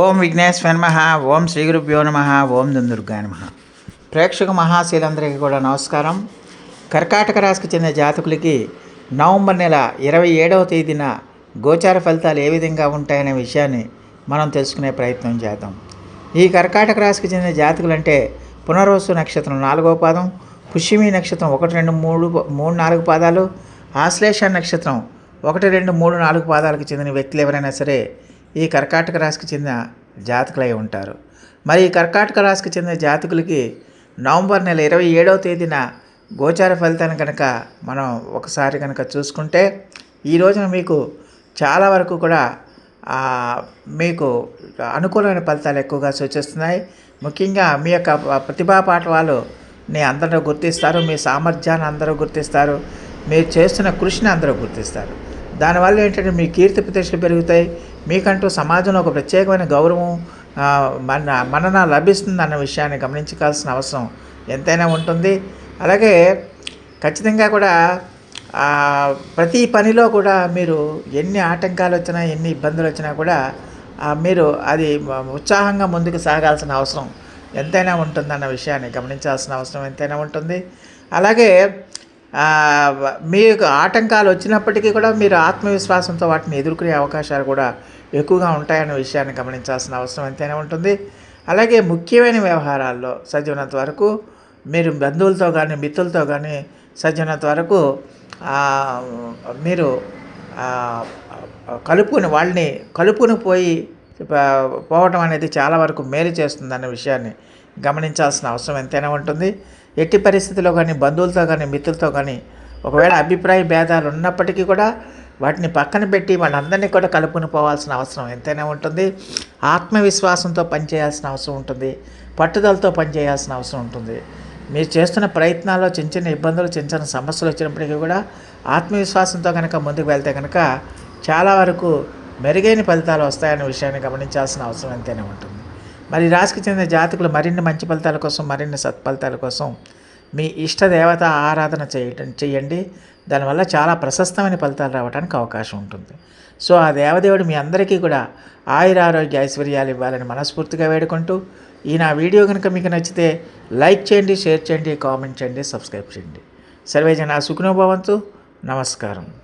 ఓం విఘ్నేశ్వర నమ ఓం శ్రీ గురుభ్యో నమ ఓం దుందుర్గా నమ. ప్రేక్షక మహాశీలందరికీ కూడా నమస్కారం. కర్కాటక రాశికి చెందిన జాతకులకి నవంబర్ నెల ఇరవై ఏడవ తేదీన గోచార ఫలితాలు ఏ విధంగా ఉంటాయనే విషయాన్ని మనం తెలుసుకునే ప్రయత్నం చేద్దాం. ఈ కర్కాటక రాశికి చెందిన జాతకులు అంటే పునర్వసు నక్షత్రం నాలుగో పాదం పుష్యమి నక్షత్రం ఒకటి రెండు మూడు మూడు నాలుగు పాదాలు ఆశ్లేష నక్షత్రం ఒకటి రెండు మూడు నాలుగు పాదాలకు చెందిన వ్యక్తులు ఎవరైనా సరే ఈ కర్కాటక రాశికి చెందిన జాతకులై ఉంటారు. మరి ఈ కర్కాటక రాశికి చెందిన జాతకులకి నవంబర్ నెల ఇరవై ఏడవ తేదీన గోచార ఫలితాన్ని కనుక మనం ఒకసారి కనుక చూసుకుంటే ఈ రోజున మీకు చాలా వరకు కూడా మీకు అనుకూలమైన ఫలితాలు ఎక్కువగా సూచిస్తున్నాయి. ముఖ్యంగా మీ యొక్క ప్రతిభా పాఠవాలుని అందరూ గుర్తిస్తారు మీ సామర్థ్యాన్ని అందరూ గుర్తిస్తారు మీరు చేస్తున్న కృషిని అందరూ గుర్తిస్తారు. దానివల్ల ఏంటంటే మీ కీర్తి ప్రతిష్టలు పెరుగుతాయి మీకంటూ సమాజంలో ఒక ప్రత్యేకమైన గౌరవం మన మనన లభిస్తుంది అన్న విషయాన్ని గమనించాల్సిన అవసరం ఎంతైనా ఉంటుంది. అలాగే ఖచ్చితంగా కూడా ప్రతి పనిలో కూడా మీరు ఎన్ని ఆటంకాలు వచ్చినా ఎన్ని ఇబ్బందులు వచ్చినా కూడా మీరు అది ఉత్సాహంగా ముందుకు సాగాల్సిన అవసరం ఎంతైనా ఉంటుందన్న విషయాన్ని గమనించాల్సిన అవసరం ఎంతైనా ఉంటుంది. అలాగే మీకు ఆటంకాలు వచ్చినప్పటికీ కూడా మీరు ఆత్మవిశ్వాసంతో వాటిని ఎదుర్కొనే అవకాశాలు కూడా ఎక్కువగా ఉంటాయన్న విషయాన్ని గమనించాల్సిన అవసరం ఎంతైనా ఉంటుంది. అలాగే ముఖ్యమైన వ్యవహారాల్లో సజ్జనంత వరకు మీరు బంధువులతో కానీ మిత్రులతో కానీ సజ్జనంత వరకు మీరు కలుపుకుని వాళ్ళని కలుపుకుని పోయి పోవటం అనేది చాలా వరకు మేలు చేస్తుందన్న విషయాన్ని గమనించాల్సిన అవసరం ఎంతైనా ఉంటుంది. ఎట్టి పరిస్థితిలో కానీ బంధువులతో కానీ మిత్రులతో కానీ ఒకవేళ అభిప్రాయ భేదాలు ఉన్నప్పటికీ కూడా వాటిని పక్కన పెట్టి వాళ్ళందరినీ కూడా కలుపుకుని పోవాల్సిన అవసరం ఎంతైనా ఉంటుంది. ఆత్మవిశ్వాసంతో పనిచేయాల్సిన అవసరం ఉంటుంది. పట్టుదలతో పనిచేయాల్సిన అవసరం ఉంటుంది. మీరు చేస్తున్న ప్రయత్నాల్లో చిన్న చిన్న ఇబ్బందులు చిన్న చిన్న సమస్యలు వచ్చినప్పటికీ కూడా ఆత్మవిశ్వాసంతో కనుక ముందుకు వెళ్తే కనుక చాలా వరకు మెరుగైన ఫలితాలు వస్తాయనే విషయాన్ని గమనించాల్సిన అవసరం ఎంతైనా ఉంటుంది. మరి రాశికి చెందిన జాతకులు మరిన్ని మంచి ఫలితాల కోసం మరిన్ని సత్ఫలితాల కోసం మీ ఇష్ట దేవత ఆరాధన చేయటం చేయండి. దానివల్ల చాలా ప్రశస్తమైన ఫలితాలు రావడానికి అవకాశం ఉంటుంది. సో ఆ దేవదేవుడు మీ అందరికీ కూడా ఆయుర ఆరోగ్య ఐశ్వర్యాలు ఇవ్వాలని మనస్ఫూర్తిగా వేడుకుంటూ ఈ నా వీడియో కనుక మీకు నచ్చితే లైక్ చేయండి షేర్ చేయండి కామెంట్ చేయండి సబ్స్క్రైబ్ చేయండి. సర్వేజన సుఖనోభవంతు నమస్కారం.